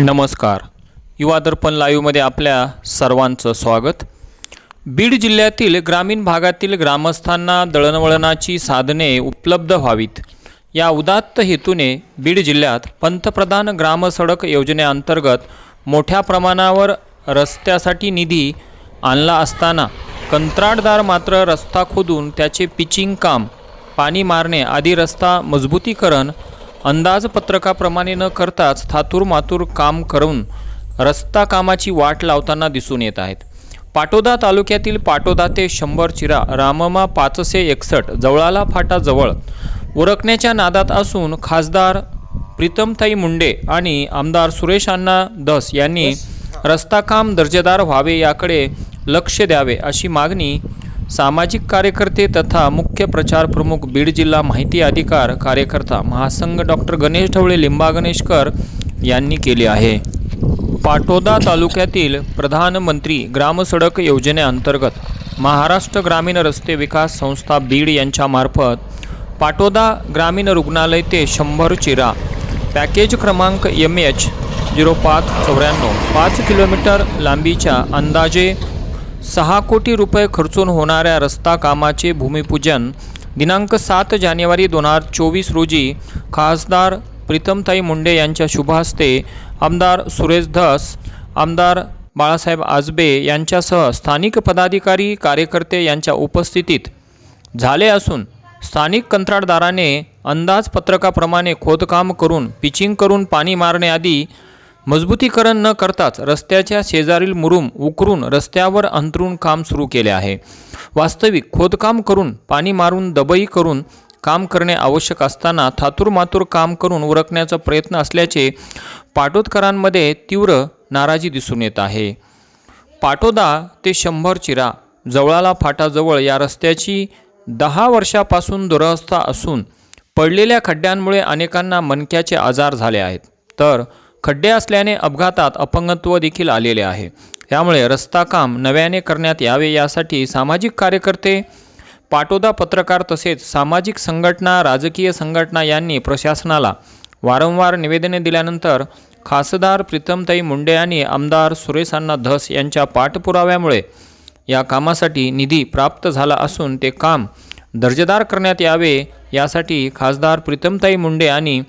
नमस्कार. युवा दर्पण लाईव्हमध्ये आपल्या सर्वांचं स्वागत. बीड जिल्ह्यातील ग्रामीण भागातील ग्रामस्थांना दळणवळणाची साधने उपलब्ध व्हावीत. या उदात्त हेतूने बीड जिल्ह्यात पंतप्रधान ग्रामसडक योजनेअंतर्गत मोठ्या प्रमाणावर रस्त्यासाठी निधी आणला असताना कंत्राटदार मात्र रस्ता खोदून त्याचे पिचिंग काम पाणी मारणे आदी रस्ता मजबूतीकरण अंदाजपत्रकाप्रमाणे न करताच थातूर मातूर काम करून रस्ता कामाची वाट लावताना दिसून येत आहेत. पाटोदा तालुक्यातील पाटोदा ते शंभर चिरा राममा पाचशे एकसष्ट जवळाला फाटाजवळ उरकण्याच्या नादात असून खासदार प्रीतमताई मुंडे आणि आमदार सुरेश अण्णा धस यांनी रस्ता काम दर्जेदार व्हावे याकडे लक्ष द्यावे अशी मागणी सामाजिक कार्यकर्ते तथा मुख्य प्रचार प्रमुख बीड जिल्हा माहिती अधिकार कार्यकर्ता महासंघ डॉक्टर गणेश ढवळे लिंबा गणेशकर यांनी केले आहे. पाटोदा तालुक्यातील प्रधानमंत्री ग्रामसडक योजनेअंतर्गत महाराष्ट्र ग्रामीण रस्ते विकास संस्था बीड यांच्यामार्फत पाटोदा ग्रामीण रुग्णालय ते शंभर चिरा. पॅकेज क्रमांक एम एच झिरो पाच चौऱ्याण्णव. पाच किलोमीटर लांबीच्या अंदाजे सहा कोटी रुपये खर्चून होणाऱ्या रस्ता कामाचे भूमिपूजन दिनांक सात जानेवारी दोन हजार चोवीस रोजी खासदार प्रीतमताई मुंडे यांच्या शुभ हस्ते आमदार सुरेश धस आमदार बाळासाहेब आजबे यांच्यासह स्थानिक पदाधिकारी कार्यकर्ते यांच्या उपस्थितीत झाले असून स्थानिक कंत्राटदाराने अंदाजपत्रकाप्रमाणे खोदकाम करून पिचिंग करून पाणी मारणे आदी मजबूतीकरण न करताच रस्त्याच्या शेजारील मुरूम उकरून रस्त्यावर अंतरून काम सुरू केले आहे. वास्तविक खोदकाम करून पाणी मारून दबई करून काम करणे आवश्यक असताना थातूर मातूर काम करून उरकण्याचा प्रयत्न असल्याचे पाटोदकरांमध्ये तीव्र नाराजी दिसून येत आहे. पाटोदा ते शंभर चिरा जवळाला फाटाजवळ या रस्त्याची दहा वर्षापासून दुरवस्था असून पडलेल्या खड्ड्यांमुळे अनेकांना मनक्याचे आजार झाले आहेत. तर खड्डे असल्याने अपघातात अपंगत्व देखील आलेले आहे. त्यामुळे रस्ता काम नव्याने करण्यात यावे यासाठी सामाजिक कार्यकर्ते पाटोदा पत्रकार तसेच सामाजिक संघटना राजकीय संघटना यांनी प्रशासनाला वारंवार निवेदने दिल्यानंतर खासदार प्रीतमताई मुंडे आणि आमदार सुरेशांना धस यांच्या पाठपुराव्यामुळे या कामासाठी निधी प्राप्त झाला असून ते काम दर्जेदार करण्यात यावे यासाठी खासदार प्रीतमताई मुंडे आणि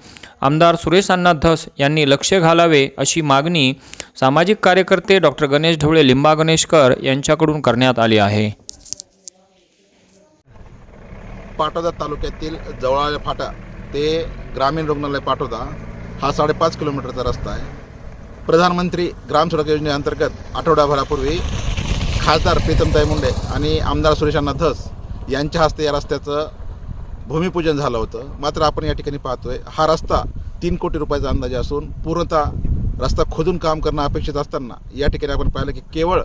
आमदार सुरेश अण्णा धस यांनी लक्ष घालावे अशी मागणी सामाजिक कार्यकर्ते डॉक्टर गणेश ढवळे लिंबा गणेशकर यांच्याकडून करण्यात आली आहे. पाटोदा तालुक्यातील जवळाले फाटा ते ग्रामीण रुग्णालय पाटोदा हा साडेपाच किलोमीटरचा रस्ता आहे. प्रधानमंत्री ग्राम सडक योजनेअंतर्गत आठवड्याभरापूर्वी खासदार प्रीतमताई मुंडे आणि आमदार सुरेश अण्णा धस यांच्या हस्ते या रस्त्याचं भूमिपूजन झालं होतं. मात्र आपण या ठिकाणी पाहतोय हा रस्ता तीन कोटी रुपयाचा अंदाजे असून पूर्णतः रस्ता खोदून काम करणं अपेक्षित असताना या ठिकाणी आपण पाहिलं की केवळ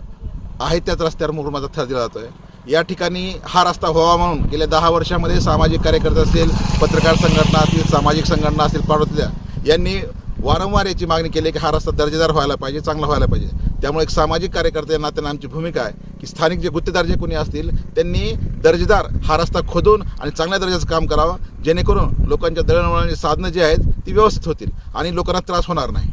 आहे त्याच रस्त्यावर मुरुमाचा थर दिला जातोय. या ठिकाणी हा रस्ता व्हावा म्हणून गेल्या दहा वर्षामध्ये सामाजिक कार्यकर्ते असतील पत्रकार संघटना असतील सामाजिक संघटना असतील पाडोतल्या यांनी वारंवार याची मागणी केली की हा रस्ता दर्जेदार व्हायला पाहिजे चांगला व्हायला पाहिजे. त्यामुळे एक सामाजिक कार्यकर्ते या नात्याने आमची भूमिका आहे की स्थानिक जे गुत्तेदार जे कोणी असतील त्यांनी दर्जेदार हा रस्ता खोदून आणि चांगल्या दर्जाचं काम करावं जेणेकरून लोकांच्या दळणवळणाची साधनं जी आहेत ती व्यवस्थित होतील आणि लोकांना त्रास होणार नाही.